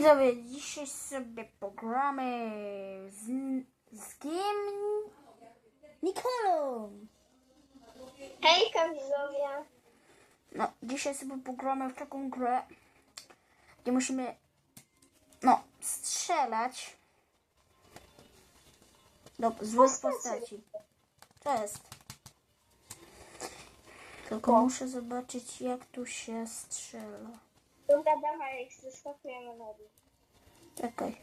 widzowie, dzisiaj sobie pogramy z, z kim? Nikolą! Hejka widzowie! No, dzisiaj sobie pogramy w taką grę, gdzie musimy, no, strzelać do złych postaci. Jest. Tylko muszę zobaczyć, jak tu się strzela. Dobra, dawaj, zeskakujemy na dół. Czekaj.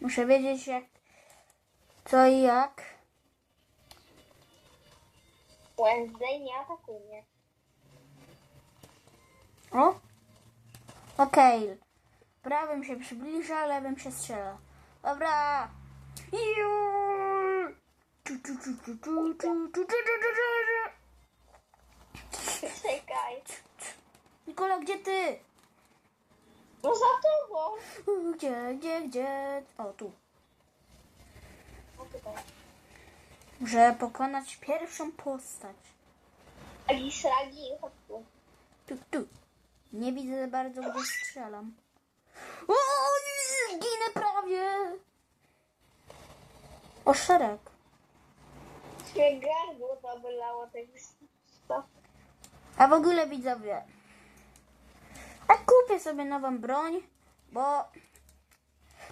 Muszę wiedzieć jak, co i jak. Wednesday nie atakuje. O! Okej. Prawym się przybliża, lewym się strzela. Dobra! Juuu! Tu, tu, tu, tu, tu, tu, tu, tu, tu, tu. Czekaj. Nikola, gdzie ty? No za tobą! Gdzie, gdzie, gdzie? O, tu. Muszę pokonać pierwszą postać. Agi, sragi, chodź tu. Tu, tu. Nie widzę za bardzo, gdzie strzelam. O, ginę prawie. O, szereg. Mnie gardło to bolało tak. A w ogóle widzowie. A kupię sobie nową broń, bo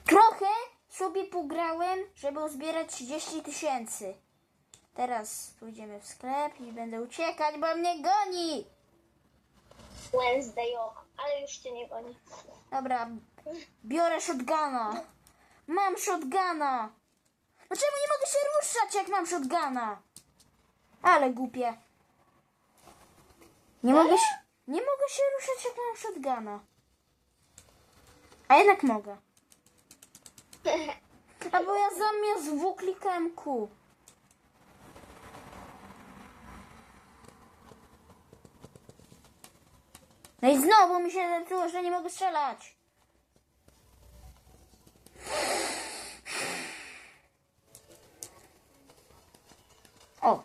trochę sobie pograłem, żeby uzbierać 30 tysięcy. Teraz pójdziemy w sklep i będę uciekać, bo mnie goni. Wednesday, o, ale już cię nie goni. Dobra, biorę shotguna. Mam shotguna. No czemu nie mogę się ruszać, jak mam shotguna? Ale głupie. Nie mogę się, nie mogę się ruszać, jak mam shotguna. A jednak mogę. A bo ja zamiast W klikałem Q. No i znowu mi się zepsuło, że nie mogę strzelać. O!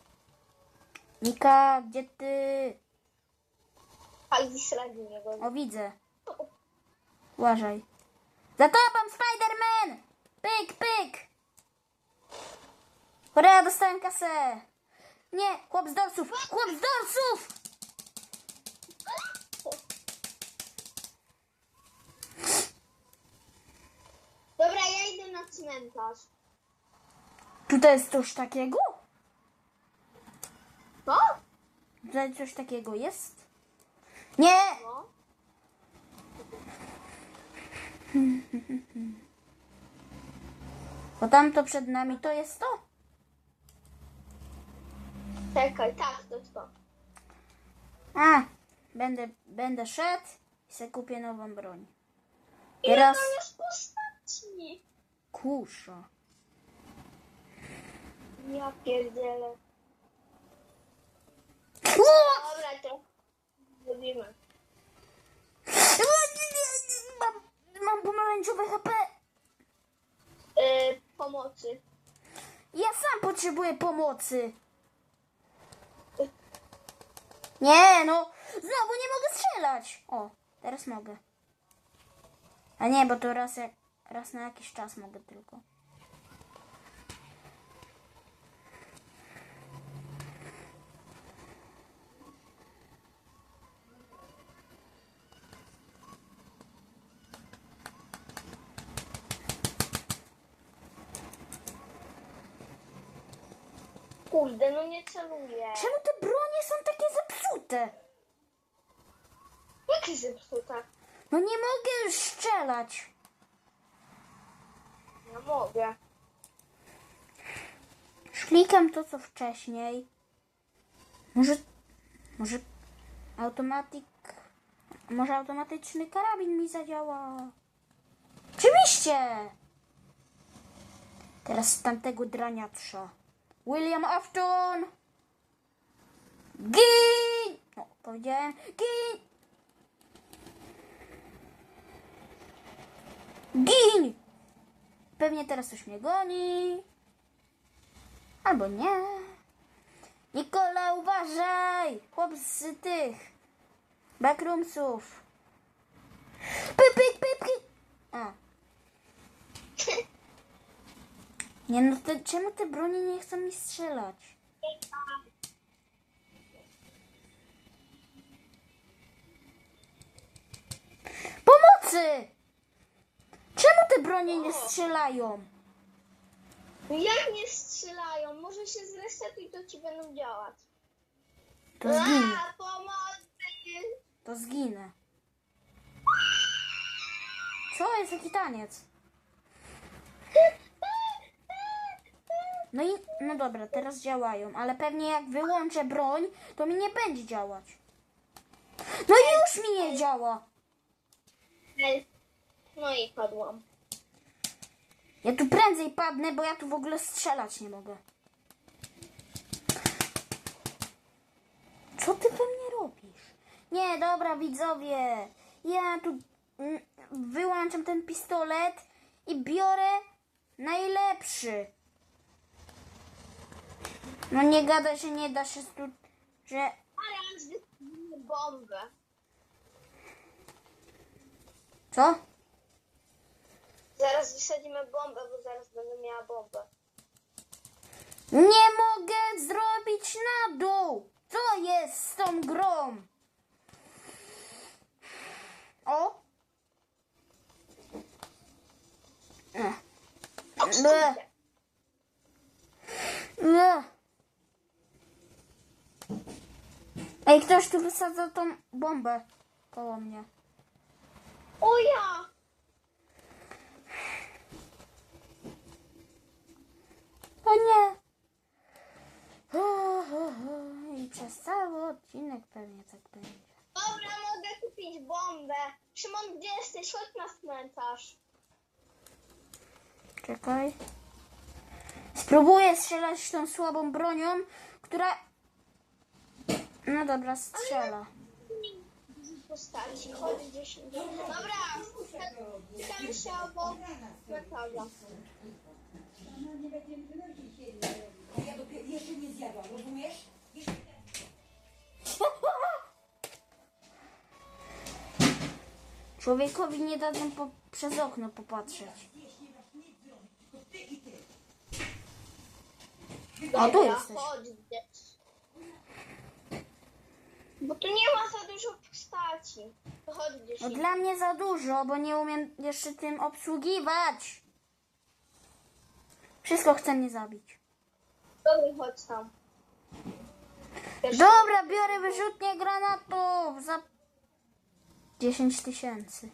Nika, gdzie ty? Agi, sragi nie goni. O, widzę. Uważaj. Za tobą, Spiderman! Pyk, pyk! Hurra, dostałem kasę! Nie, chłop z dorsów! Chłop z dorsów! Dobra, ja idę na cmentarz. Tutaj jest coś takiego? Co? Tutaj coś takiego jest? Nie! No. Bo tamto przed nami to jest to. Czekaj, tak, to to. A, będę, będę szedł i sobie kupię nową broń. Ile Teraz jest postaci? kusza. Ja pierdzielę. Dobra, to zrobimy. Mam, mam pomarańczowe HP. Yy, pomocy. Ja sam potrzebuję pomocy. Nie, no, znowu nie mogę strzelać. O, teraz mogę. A nie, bo to raz, raz na jakiś czas mogę tylko. Kurde, no nie celuję. Czemu te bronie są takie zepsute? Jakie zepsute? No nie mogę już strzelać. Ja mogę. Klikam to, co wcześniej. Może, może automatik, może automatyczny karabin mi zadziała. Oczywiście! Teraz tamtego draniatrza. William Afton! Gin! No, powiedziałem. Gin! Gin! Pewnie teraz coś mnie goni. Albo nie. Nikola, uważaj! Chłop z tych backroomsów. Pypik, pypki! A. Nie no, te, czemu te broni nie chcą mi strzelać? Pomocy! Czemu te bronie nie strzelają? No Jak nie strzelają? Może się zresetuj, to ci będą działać. To zginę. A, pomocy! To zginę. Co jest taki taniec? No i, no dobra, teraz działają, ale pewnie jak wyłączę broń, to mi nie będzie działać. No i już mi nie działa. No i padłam. Ja tu prędzej padnę, bo ja tu w ogóle strzelać nie mogę. Co ty we mnie robisz? Nie, dobra, widzowie. Ja tu mm, wyłączam ten pistolet i biorę najlepszy. No nie gada się, nie da się tu, że... Zaraz wysadimy bombę. Co? Zaraz wysadzimy bombę, bo zaraz będę miała bombę. Nie mogę zrobić na dół. Co jest z tą grą? O! Ech. Ble. Ej, ktoś tu wysadza tą bombę koło mnie. O ja! O nie! I przez cały odcinek pewnie tak będzie. Dobra, mogę kupić bombę. Szymon, gdzie jesteś? Chodź na cmentarz. Czekaj. Spróbuję strzelać tą słabą bronią, która... No dobra, strzela. Postaci, chodź gdzieś. Dobra, spotkamy się obok. Ja dopiero jeszcze nie zjadłam, rozumiesz? Człowiekowi nie dadzą przez okno popatrzeć. A tu jesteś. chodź. Bo tu nie ma za dużo postaci. To chodź gdzieś. No dla mnie za dużo, bo nie umiem jeszcze tym obsługiwać. Wszystko chce mnie zabić. Dobra, chodź tam. Pierwszy- Dobra, biorę wyrzutnię granatów za 10 tysięcy.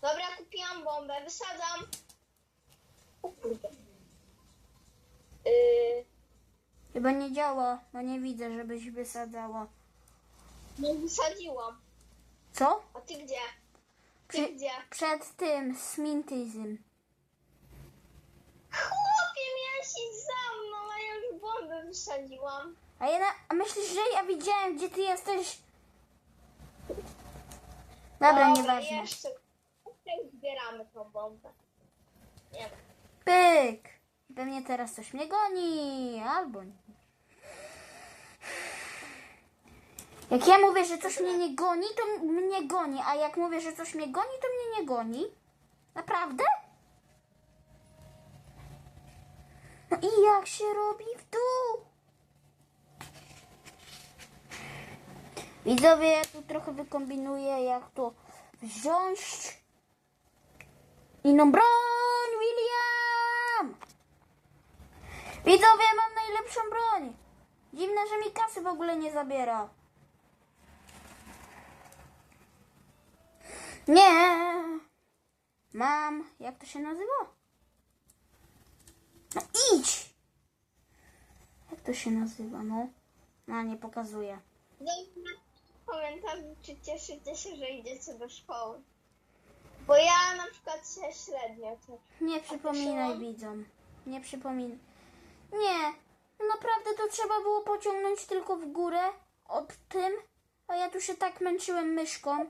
Dobra, kupiłam bombę, wysadzam. O kurde. Yy, Chyba nie działa, bo nie widzę, żebyś wysadzała. no wysadziłam. Co? A ty gdzie? Ty Przy, gdzie? przed tym smintyzm. Chłopie, miałeś za mną, a ja już bombę wysadziłam. A, ja na, a myślisz, że ja widziałem, gdzie ty jesteś? Dobra, nieważne. jeszcze. Tutaj zbieramy tą bombę. Nie wiem. Pyk! Pewnie teraz coś mnie goni, albo nie. Jak ja mówię, że coś mnie nie goni, to mnie goni, a jak mówię, że coś mnie goni, to mnie nie goni. Naprawdę? No i jak się robi w dół? Widzowie, ja tu trochę wykombinuję, jak to wziąć. Inną broń, William! Widzowie, mam najlepszą broń. Dziwne, że mi kasy w ogóle nie zabiera. Nie. Mam, jak to się nazywa? No idź. Jak to się nazywa, no? No, nie pokazuję. Dajcie w komentarzu, czy cieszycie się, że idziecie do szkoły. Bo ja na przykład się średnio cieszę. Nie przypominaj widzom. Nie przypominaj. Nie. Naprawdę to trzeba było pociągnąć tylko w górę od tym, a ja tu się tak męczyłem myszką.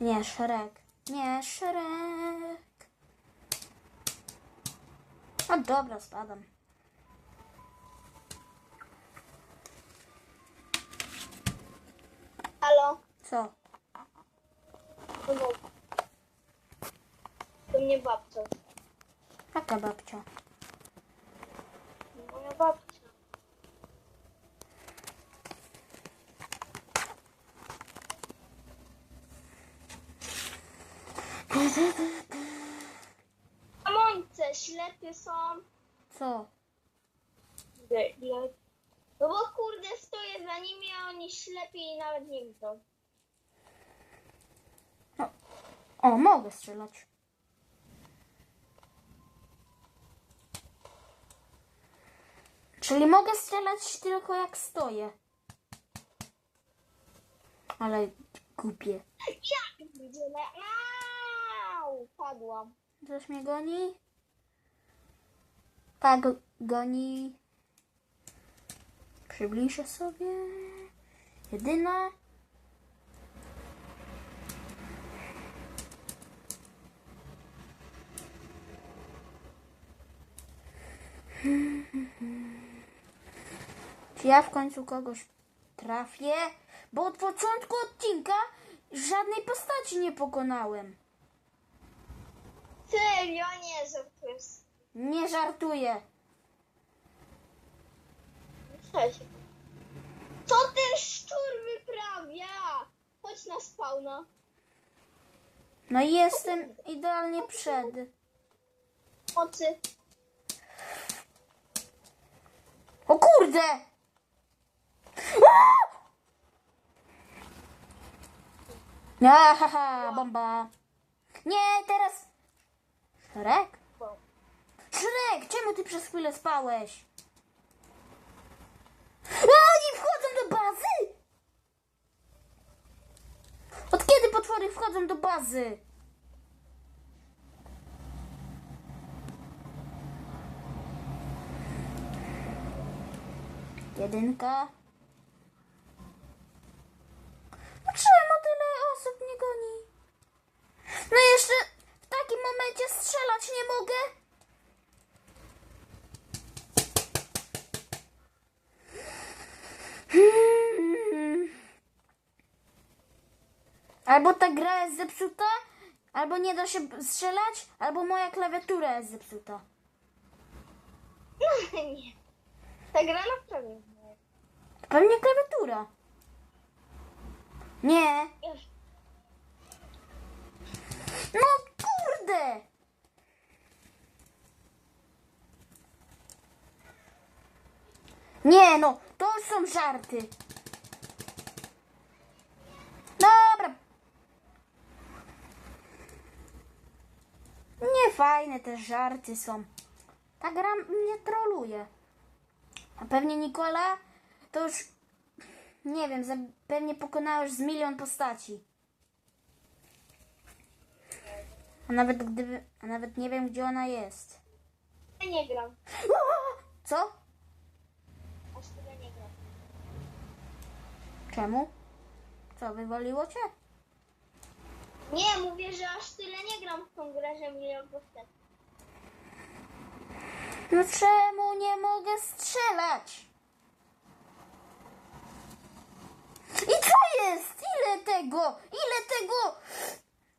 Nie, szereg. Nie, szereg. A dobra, spadam. Halo? Co? Do mnie babcia. Jaka babcia? Moja babcia. A mące, ślepy są. Co? No bo kurde stoję za nimi, a oni ślepi i nawet nie widzą. O, mogę strzelać. Czyli mogę strzelać tylko jak stoję. Ale głupie. Jak widzimy? Au! Padłam. Coś mnie goni? Tak, go- goni. Przybliżę sobie. Jedyna. Ja w końcu kogoś trafię? Bo od początku odcinka żadnej postaci nie pokonałem. Serio, nie żartujesz. Nie żartuję. Co ten szczur wyprawia? Chodź na spawna. No i jestem idealnie przed. Oczy. O kurde! Ahaha, bomba. Nie, teraz... Szrek? Szrek, czemu ty przez chwilę spałeś? A, oni wchodzą do bazy! Od kiedy potwory wchodzą do bazy? Jedynka. No Czemu tyle osób mnie goni? No jeszcze w takim momencie strzelać nie mogę. Albo ta gra jest zepsuta, albo nie da się strzelać, albo moja klawiatura jest zepsuta. nie. Ta gra naprawdę nie. Pewnie klawiatura. Nie. No kurde! Nie no, to są żarty. Dobra. Nie fajne te żarty są. Ta gra mnie troluje. A pewnie Nikola to już nie wiem, za- pewnie pokonałeś z milion postaci. A nawet gdyby, a nawet nie wiem gdzie ona jest. Ja nie gram. Co? Aż tyle nie gram. Czemu? Co, wywaliło cię? Nie, mówię, że aż tyle nie gram w tą grę, że milion postęp. No czemu nie mogę strzelać? I co jest? Ile tego? Ile tego?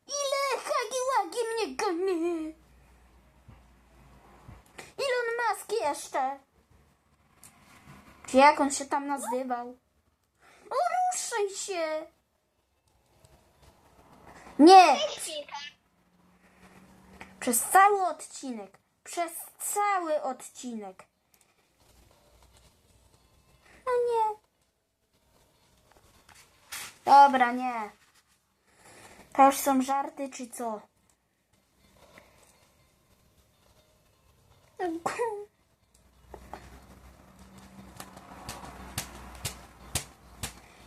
Ile hagiłagi mnie goni? Elon Musk jeszcze. Czy jak on się tam nazywał? O, ruszaj się! Nie! Przez cały odcinek. Przez cały odcinek. No nie. Dobra, nie. To już są żarty, czy co?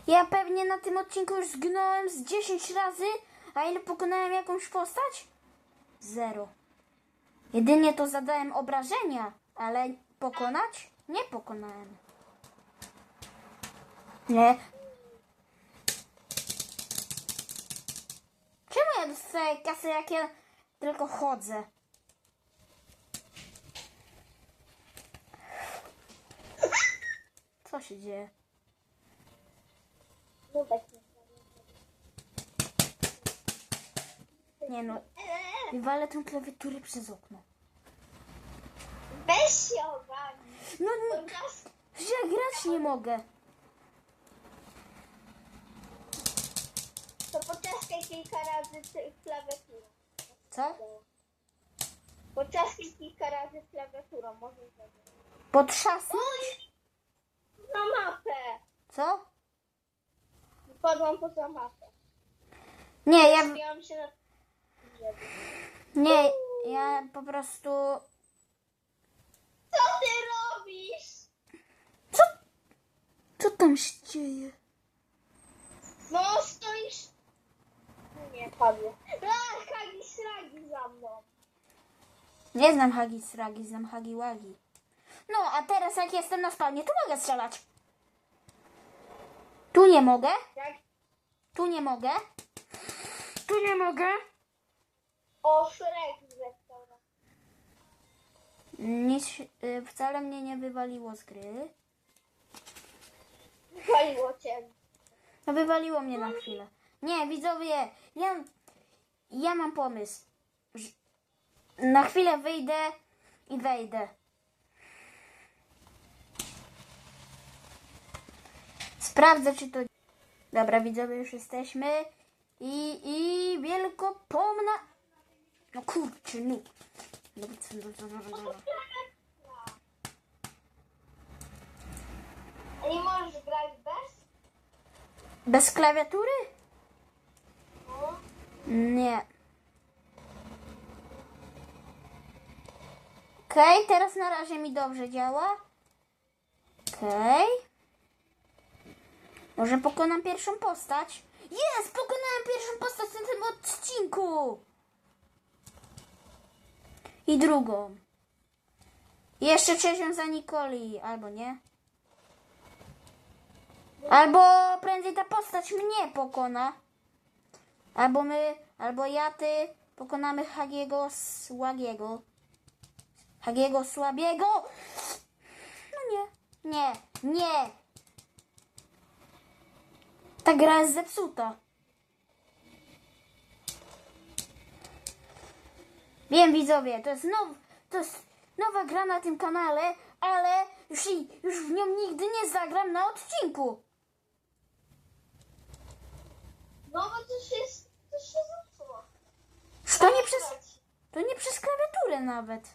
Ja pewnie na tym odcinku już zginąłem z 10 razy, a ile pokonałem jakąś postać? Zero. Jedynie to zadałem obrażenia, ale pokonać? Nie pokonałem. Nie. Ja dostaję kasę, jak ja tylko chodzę? Co się dzieje? Nie no, Eee, i walę tę klawiaturę przez okno. Weź się ogarnij. No, no ja grać nie mogę. To poczaskaj kilka razy klawiaturą. Co? Poczaskaj kilka razy klawiaturą, może zrobić. Potrzasnąć? Na mapę. Co? Wpadłam poza mapę. Nie, ja, się na nie, ja po prostu... Co ty robisz? Co? Co tam się dzieje? No stoisz. Nie, padło. A, Hagi sragi za mną. Nie znam Hagi Sragi, znam Hagi Wagi. No, a teraz jak jestem na spawnie, tu mogę strzelać. Tu nie mogę, Jak tu nie mogę. Tu nie mogę. o Shrek zresztą. Nic, y, wcale mnie nie wywaliło z gry. Cię. No wywaliło mnie na chwilę. Nie, widzowie, ja, ja mam pomysł. Na chwilę wyjdę i wejdę. Sprawdzę, czy to... Dobra, widzowie, już jesteśmy. I, i wielkopomna... No kurczę, no. Dobra, co, dobra, dobra, dobra. A nie możesz grać bez? Bez klawiatury? Nie. Okej, teraz na razie mi dobrze działa. Okej. Może pokonam pierwszą postać? Jest! Pokonałem pierwszą postać na tym odcinku! I drugą. Jeszcze trzecią za Nikoli, albo nie. Albo prędzej ta postać mnie pokona. Albo my, albo ja, ty pokonamy Hagiego Słabiego. Hagiego Słabiego? No nie, nie, nie. Ta gra jest zepsuta. Wiem widzowie, to jest, now, to jest nowa gra na tym kanale, ale już, już w nią nigdy nie zagram na odcinku. No bo to się, to się To nie przez, to nie przez klawiaturę nawet.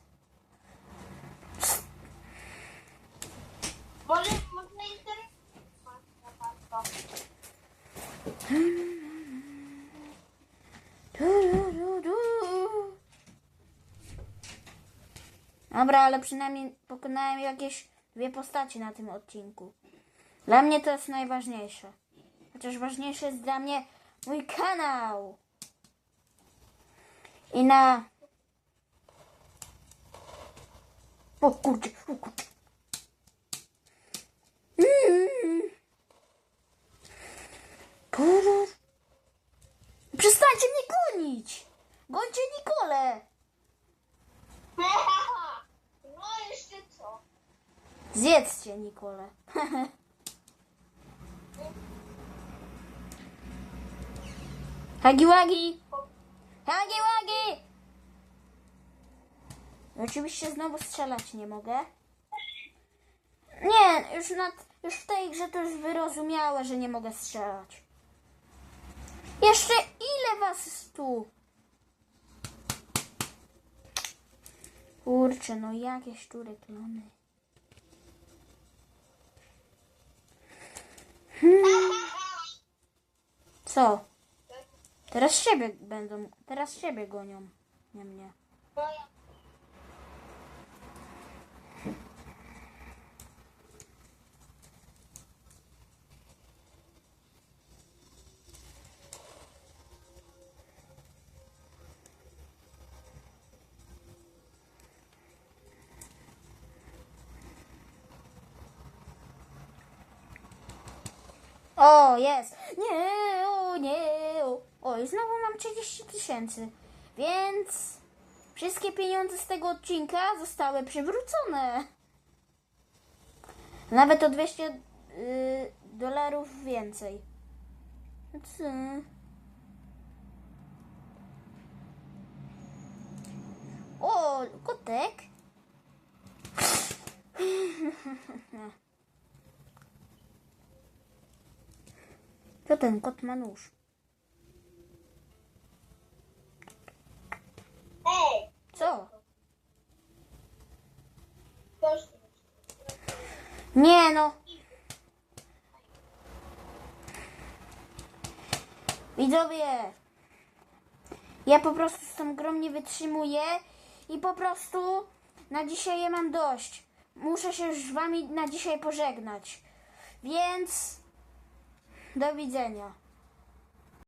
Może, może internet masz na bardzo. Du-du-du-du. Dobra, ale przynajmniej pokonałem jakieś dwie postaci na tym odcinku. Dla mnie to jest najważniejsze. Chociaż ważniejszy jest dla mnie mój kanał. I na... O kurczę, o kurczę. Mm. Przestańcie mnie gonić! Gońcie Nikolę! No jeszcze co? Zjedzcie Nikolę. Hagiłagi! Hagiłagi! Oczywiście znowu strzelać nie mogę. Nie, już, nad, już w tej grze to już wyrozumiałe, że nie mogę strzelać. Jeszcze ile was tu? Kurczę, no jakieś tu reklamy. Co? Teraz siebie będą, teraz siebie gonią. Nie mnie. O, jest! Nie, o, nie, 30 tysięcy. Więc wszystkie pieniądze z tego odcinka zostały przywrócone. Nawet o 200 y, dolarów więcej. Co? kotek. Co ten kot ma nóż? Co? Nie no. Widzowie, ja po prostu z tą grą nie wytrzymuję i po prostu na dzisiaj ja mam dość. Muszę się już z wami na dzisiaj pożegnać. Więc do widzenia.